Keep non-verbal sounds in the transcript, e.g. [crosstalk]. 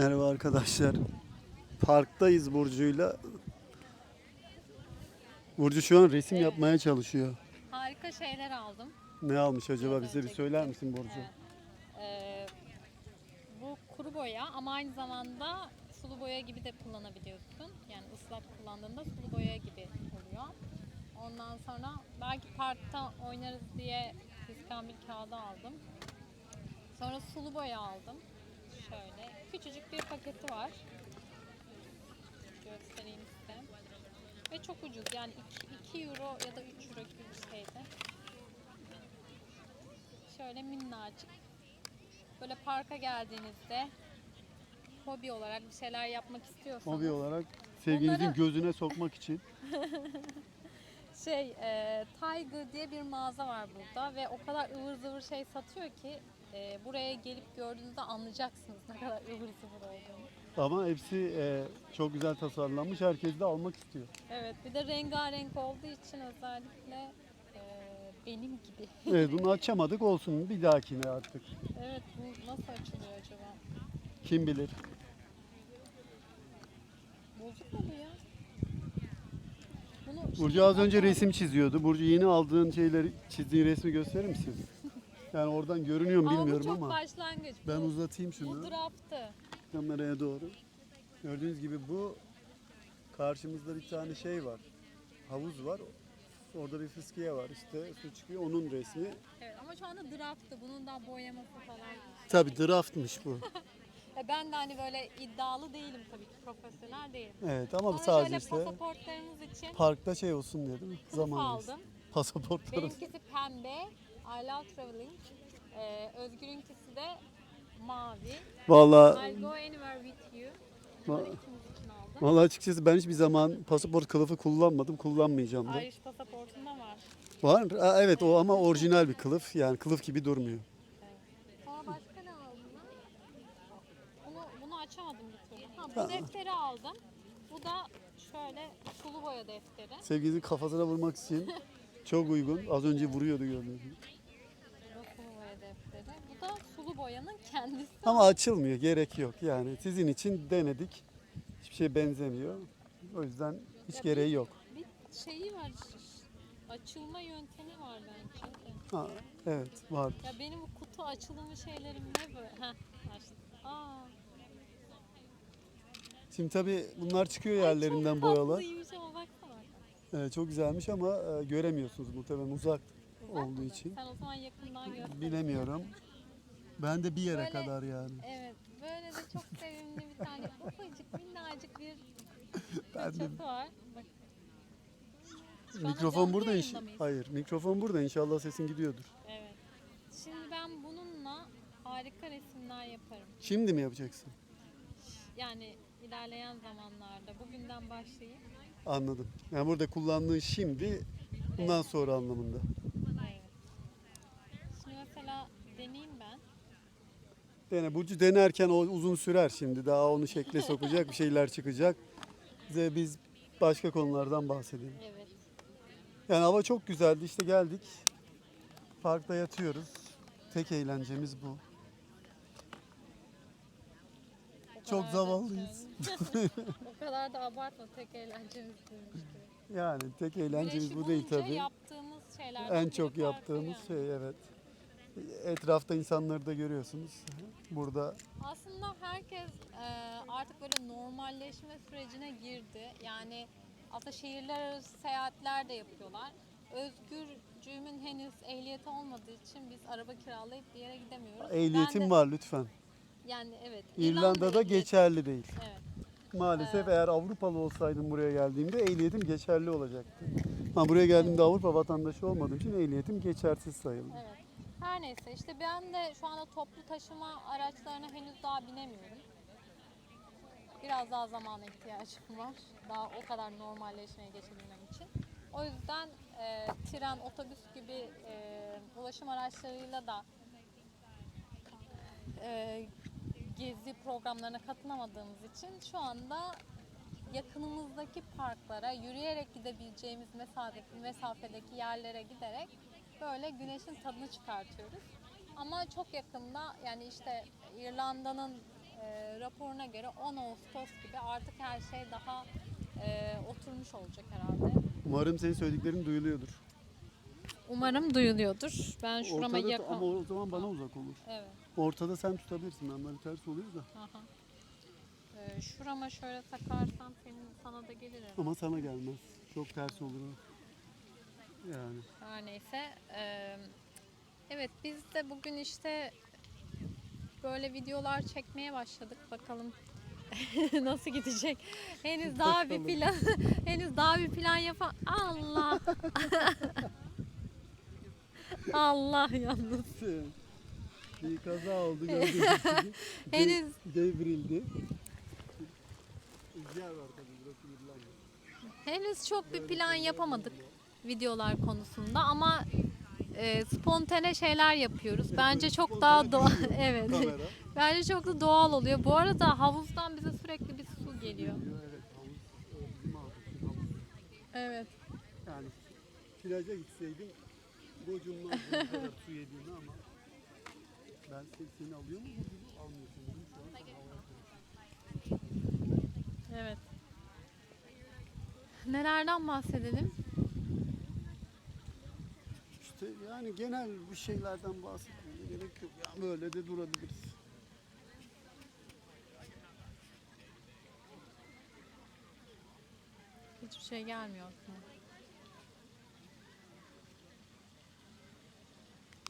Merhaba arkadaşlar. Parktayız Burcu'yla. Burcu şu an resim Evet. yapmaya çalışıyor. Harika şeyler aldım. Ne almış acaba Biraz bize bir önce söyler gittim. misin Burcu? Evet. Ee, bu kuru boya ama aynı zamanda sulu boya gibi de kullanabiliyorsun. Yani ıslak kullandığında sulu boya gibi oluyor. Ondan sonra belki parkta oynarız diye iskambil kağıdı aldım. Sonra sulu boya aldım. Şöyle küçücük bir paketi var. Göstereyim size. Ve çok ucuz yani 2 euro ya da 3 euro gibi bir şeydi. Şöyle minnacık. Böyle parka geldiğinizde hobi olarak bir şeyler yapmak istiyorsanız Hobi olarak sevginizin Onları- gözüne sokmak için. [laughs] şey e, Tiger diye bir mağaza var burada ve o kadar ıvır zıvır şey satıyor ki e, buraya gelip gördüğünüzde anlayacaksınız ne kadar ıvır zıvır olduğunu. Ama hepsi e, çok güzel tasarlanmış. Herkes de almak istiyor. Evet bir de rengarenk olduğu için özellikle e, benim gibi. [laughs] Evet bunu açamadık olsun bir dahakine artık. Evet bu nasıl açılıyor acaba? Kim bilir. Bozuk mu bu ya? Bunu Burcu az önce resim çiziyordu. Burcu yeni aldığın şeyleri çizdiğin resmi gösterir misin? Yani oradan görünüyor mu ama bu bilmiyorum çok ama. başlangıç. Ben bu, uzatayım bu şunu. draftı. kameraya doğru. Gördüğünüz gibi bu karşımızda bir tane şey var. Havuz var. Orada bir fıskiye var işte su çıkıyor onun resmi. Evet ama şu anda draftı. Bunun daha boyaması falan. Tabi draftmış bu. [laughs] Ben de hani böyle iddialı değilim tabii ki profesyonel değilim. Evet ama bu Sonra sadece işte pasaportlarımız için parkta şey olsun diye değil mi? kılıf Zaman aldım. Pasaportlarımız. Benimkisi pembe. I love traveling. Ee, Özgür'ünkisi de mavi. Valla I'll go anywhere with you. Va- Bunları ikimiz için aldım. Valla açıkçası ben hiçbir zaman pasaport kılıfı kullanmadım. Kullanmayacağım da. Irish pasaportunda var. Var. Aa, evet o ama orijinal bir kılıf. Yani kılıf gibi durmuyor. Sonra başka ne aldım ben? Bunu, bunu açamadım bir türlü. Ha, bu Tamam. defteri aldım. Bu da şöyle sulu boya defteri. Sevgilisi kafasına vurmak için [laughs] çok uygun. Az önce vuruyordu gördüğünüz gibi. Bu da sulu boya defteri. Bu da sulu boyanın kendisi. Ama açılmıyor. Gerek yok. Yani sizin için denedik. Hiçbir şey benzemiyor. O yüzden hiç Ya gereği yok. Bir şeyi var. Açılma yöntemi var bence. Ha, evet var. Ya benim bu kutu açılımı şeylerim ne böyle? Heh, açtım. Aa, Şimdi tabii bunlar çıkıyor yerlerinden boyalar. tatlıymış ama baksana. Evet, çok güzelmiş ama e, göremiyorsunuz muhtemelen uzak Uzak olduğu mı? için. Sen o zaman yakından göster. Bilemiyorum. Ben de bir yere Böyle- kadar yani. Evet, böyle de çok sevimli bir tane ufacık minnacık bir [laughs] Ben de var. Bak. Şu anda mikrofon canlı burada inş- yayında mıyız? Hayır, mikrofon burada. İnşallah sesin gidiyordur. Evet. Şimdi ben bununla harika resimler yaparım. Şimdi mi yapacaksın? Yani ilerleyen zamanlarda bugünden başlayıp Anladım. Yani burada kullandığın şimdi bundan sonra anlamında. evet. Şimdi mesela deneyeyim ben. Yani Burcu denerken o uzun sürer şimdi. Daha onu şekle sokacak bir şeyler çıkacak. Bize biz başka konulardan bahsedelim. Evet. Yani hava çok güzeldi. İşte geldik. Parkta yatıyoruz. Tek eğlencemiz bu. Çok kadar da- zavallıyız. [laughs] o kadar da abartma tek eğlencemiz buymuş. Yani tek eğlencemiz Güneşi bu değil bulunca tabii. yaptığımız şeylerden En çok yaptığımız şey evet. Etrafta insanları da görüyorsunuz. Burada Aslında herkes e, artık böyle normalleşme sürecine girdi. Yani aslında şehirler arası seyahatler de yapıyorlar. Özgürcüğümün henüz ehliyeti olmadığı için biz araba kiralayıp bir yere gidemiyoruz. Ben ehliyetim de- var lütfen. Yani evet. İrlanda'da ehliyeti- geçerli değil. Evet. Maalesef Ee, eğer Avrupalı olsaydım buraya geldiğimde ehliyetim geçerli olacaktı. Ama buraya geldiğimde Avrupa vatandaşı olmadığım için ehliyetim geçersiz sayıldı. Evet. Her neyse işte ben de şu anda toplu taşıma araçlarına henüz daha binemiyorum. Biraz daha zamana ihtiyacım [laughs] var. Daha o kadar normalleşmeye geçebilmem için. O yüzden e, tren, otobüs gibi e, ulaşım araçlarıyla da e, gezi programlarına katılamadığımız için şu anda yakınımızdaki parklara yürüyerek gidebileceğimiz mesafe, mesafedeki yerlere giderek böyle güneşin tadını çıkartıyoruz. Ama çok yakında yani işte İrlanda'nın e, raporuna göre 10 Ağustos gibi artık her şey daha e, oturmuş olacak herhalde. Umarım senin söylediklerin duyuluyordur. Umarım duyuluyordur. Ben şurama Ortada yakın. ama o zaman bana uzak olur. Evet. Ortada sen tutabilirsin. Ben böyle ters oluyor da. Aha. Ee, şurama şöyle takarsam senin sana da gelir herhalde. Ama sana gelmez. Çok ters olur o. Yani. Her neyse. eee, evet biz de bugün işte böyle videolar çekmeye başladık. Bakalım [laughs] nasıl gidecek. Henüz daha bir plan [laughs] henüz daha bir plan yapan Allah. [laughs] Allah yalnız. Bir kaza oldu gördüğünüz gibi. Henüz Devrildi. Rüzgar var tabii burası İrlanda. henüz çok bir plan yapamadık videolar konusunda ama e, spontane şeyler yapıyoruz. Bence çok daha doğal. [laughs] evet. Kamera. Bence çok da doğal oluyor. Bu arada havuzdan bize sürekli bir su geliyor. Evet havuz e, bizim havuz. havuz. Evet. Yani plaja gitseydim gocunmazdım bu kadar su yediğini ama ben seni, seni alıyor mu bu almıyorsun değil mi? Şu an sen havaya koyuyorsun. Evet. Nelerden bahsedelim? İşte yani genel bir şeylerden bahsetmeye gerek yok. Yani böyle de durabiliriz. Hiçbir şey gelmiyor aklıma.